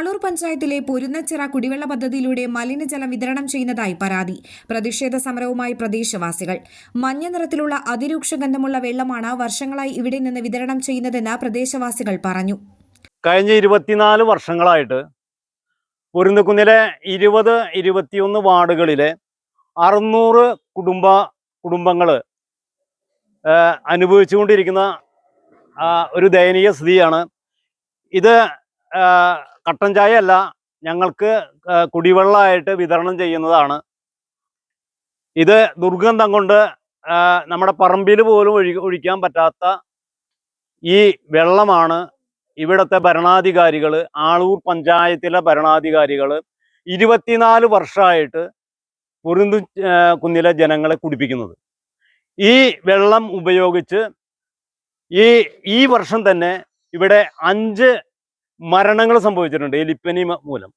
ആളൂർ പഞ്ചായത്തിലെ പൊരുന്നച്ചിറ കുടിവെള്ള പദ്ധതിയിലൂടെ മലിനജലം വിതരണം ചെയ്യുന്നതായി പരാതി. പ്രതിഷേധ സമരവുമായി പ്രദേശവാസികൾ. മഞ്ഞ നിറത്തിലുള്ള അതിരൂക്ഷ ഗന്ധമുള്ള വെള്ളമാണ് വർഷങ്ങളായി ഇവിടെ നിന്ന് വിതരണം ചെയ്യുന്നതെന്ന് പ്രദേശവാസികൾ പറഞ്ഞു. കഴിഞ്ഞ ഇരുപത്തിനാല് വർഷങ്ങളായിട്ട് പൊരുന്നക്കുന്നിലെ ഇരുപത് ഇരുപത്തിയൊന്ന് വാർഡുകളിലെ അറുന്നൂറ് കുടുംബ കുടുംബങ്ങൾ അനുഭവിച്ചുകൊണ്ടിരിക്കുന്ന ഒരു ദയനീയ സ്ഥിതിയാണ്. ഇത് കട്ടൻ ചായ അല്ല ഞങ്ങൾക്ക് കുടിവെള്ളമായിട്ട് വിതരണം ചെയ്യുന്നതാണ്. ഇത് ദുർഗന്ധം കൊണ്ട് നമ്മുടെ പറമ്പിൽ പോലും ഒഴി ഒഴിക്കാൻ പറ്റാത്ത ഈ വെള്ളമാണ് ഇവിടുത്തെ ഭരണാധികാരികൾ ആളൂർ പഞ്ചായത്തിലെ ഭരണാധികാരികൾ ഇരുപത്തിനാല് വർഷമായിട്ട് പൊരുന്തു കുന്നിലെ ജനങ്ങളെ കുടിപ്പിക്കുന്നത്. ഈ വെള്ളം ഉപയോഗിച്ച് ഈ ഈ വർഷം തന്നെ ഇവിടെ അഞ്ച് മരണങ്ങൾ സംഭവിച്ചിട്ടുണ്ട് എലിപ്പനി മൂലം.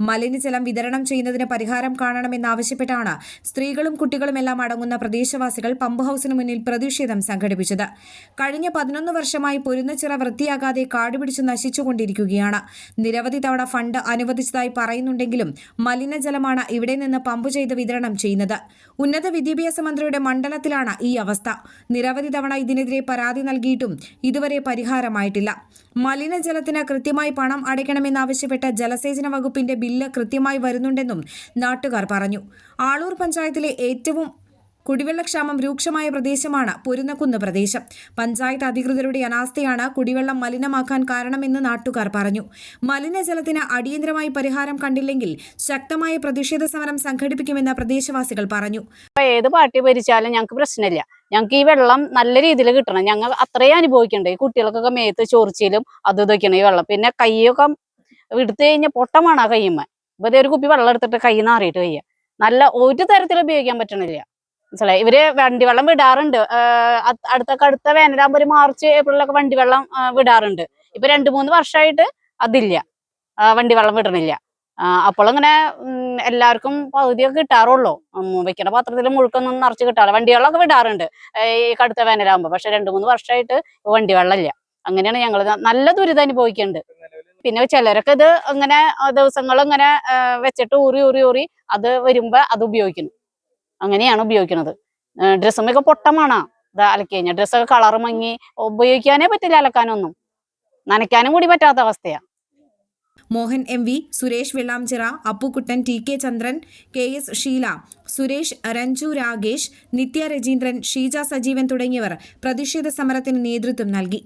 മലിനജലം വിതരണം ചെയ്യുന്നതിന് പരിഹാരം കാണണമെന്നാവശ്യപ്പെട്ടാണ് സ്ത്രീകളും കുട്ടികളും എല്ലാം അടങ്ങുന്ന പ്രദേശവാസികൾ പമ്പ് ഹൌസിന് മുന്നിൽ പ്രതിഷേധം സംഘടിപ്പിച്ചത്. കഴിഞ്ഞ പതിനൊന്ന് വർഷമായി പൊരുന്നച്ചിറ വൃത്തിയാകാതെ കാടുപിടിച്ച് നശിച്ചുകൊണ്ടിരിക്കുകയാണ്. നിരവധി തവണ ഫണ്ട് അനുവദിച്ചതായി പറയുന്നുണ്ടെങ്കിലും മലിനജലമാണ് ഇവിടെ നിന്ന് പമ്പ് ചെയ്ത് വിതരണം ചെയ്യുന്നത്. ഉന്നത വിദ്യാഭ്യാസ മന്ത്രിയുടെ മണ്ഡലത്തിലാണ് ഈ അവസ്ഥ. നിരവധി തവണ ഇതിനെതിരെ പരാതി നൽകിയിട്ടും ഇതുവരെ പരിഹാരമായിട്ടില്ല. മലിനജലത്തിന് കൃത്യമായി പണം അടയ്ക്കണമെന്നാവശ്യപ്പെട്ട ജലസേചന വകുപ്പിന്റെ ബില്ല് കൃത്യമായി വരുന്നുണ്ടെന്നും നാട്ടുകാർ പറഞ്ഞു. ആളൂർ പഞ്ചായത്തിലെ ഏറ്റവും കുടിവെള്ളക്ഷാമം രൂക്ഷമായ പ്രദേശമാണ് പൊരുന്നക്കുന്ന് പ്രദേശം. പഞ്ചായത്ത് അധികൃതരുടെ അനാസ്ഥയാണ് കുടിവെള്ളം മലിനമാക്കാൻ കാരണമെന്ന് നാട്ടുകാർ പറഞ്ഞു. മലിനജലത്തിന് അടിയന്തരമായി പരിഹാരം കണ്ടില്ലെങ്കിൽ ശക്തമായ പ്രതിഷേധ സമരം സംഘടിപ്പിക്കുമെന്ന് പ്രദേശവാസികൾ പറഞ്ഞു. ഏത് പാർട്ടി ഭരിച്ചാലും ഞങ്ങൾക്ക് പ്രശ്നമില്ല. ഞങ്ങൾക്ക് ഈ വെള്ളം നല്ല രീതിയിൽ കിട്ടണം. ഞങ്ങൾ അത്രയും അനുഭവിക്കണ്ടേ? ഈ കുട്ടികൾക്കൊക്കെ മേത്ത് ചോർച്ചയിലും അത് ഇതൊക്കെയാണ് ഈ വെള്ളം. പിന്നെ കൈയൊക്കെ എടുത്തു കഴിഞ്ഞാൽ പൊട്ടമാണ് ആ കയ്യുമ്മ. ഇപ്പൊ ഒരു കുപ്പി വെള്ളം എടുത്തിട്ട് കൈ നാറിയിട്ട് കയ്യ നല്ല ഒരു തരത്തിൽ ഉപയോഗിക്കാൻ പറ്റണില്ല. മനസ്സിലായി? ഇവർ വണ്ടി വെള്ളം വിടാറുണ്ട്. അടുത്ത അടുത്ത വേനലാകുമ്പോൾ ഒരു മാർച്ച് ഏപ്രിലൊക്കെ വണ്ടി വെള്ളം വിടാറുണ്ട്. ഇപ്പൊ രണ്ടു മൂന്ന് വർഷമായിട്ട് അതില്ല. വണ്ടി വെള്ളം വിടണില്ല. അപ്പോളങ്ങനെ എല്ലാവർക്കും പകുതിയൊക്കെ കിട്ടാറുള്ളൂ. വെക്കണ പാത്രത്തിൽ മുഴുക്കൊന്നും നിറച്ച് കിട്ടാറില്ല. വണ്ടി വെള്ളമൊക്കെ വിടാറുണ്ട് ഈ കടുത്ത വേനലാകുമ്പോൾ പക്ഷെ രണ്ടു മൂന്ന് വർഷമായിട്ട് വണ്ടി വെള്ളമില്ല. അങ്ങനെയാണ് ഞങ്ങൾ നല്ല ദുരിതം അനുഭവിക്കുന്നുണ്ട് പിന്നെ ചിലരൊക്കെ ഇത് അങ്ങനെ ദിവസങ്ങൾ ഇങ്ങനെ വെച്ചിട്ട് ഊറി ഊറി ഊറി അത് വരുമ്പോ അത് ഉപയോഗിക്കുന്നു. അങ്ങനെയാണ് ഉപയോഗിക്കുന്നത്. ഡ്രസ്സുമൊക്കെ പൊട്ടമാണ്. ഇത് അലക്കി കഴിഞ്ഞാൽ ഡ്രസ്സൊക്കെ കളർ മങ്ങി ഉപയോഗിക്കാനേ പറ്റില്ല അലക്കാനൊന്നും. നനയ്ക്കാനും കൂടി പറ്റാത്ത അവസ്ഥയാ. Mohan M V Suresh Vellamchira Appukuttan T K Chandran K S Sheela Suresh Ranju Ragesh Nithya Rajeendran Sheeja Sajeevan തുടങ്ങിയവർ പ്രതിഷേധ സമരത്തിന് നേതൃത്വം നൽകി.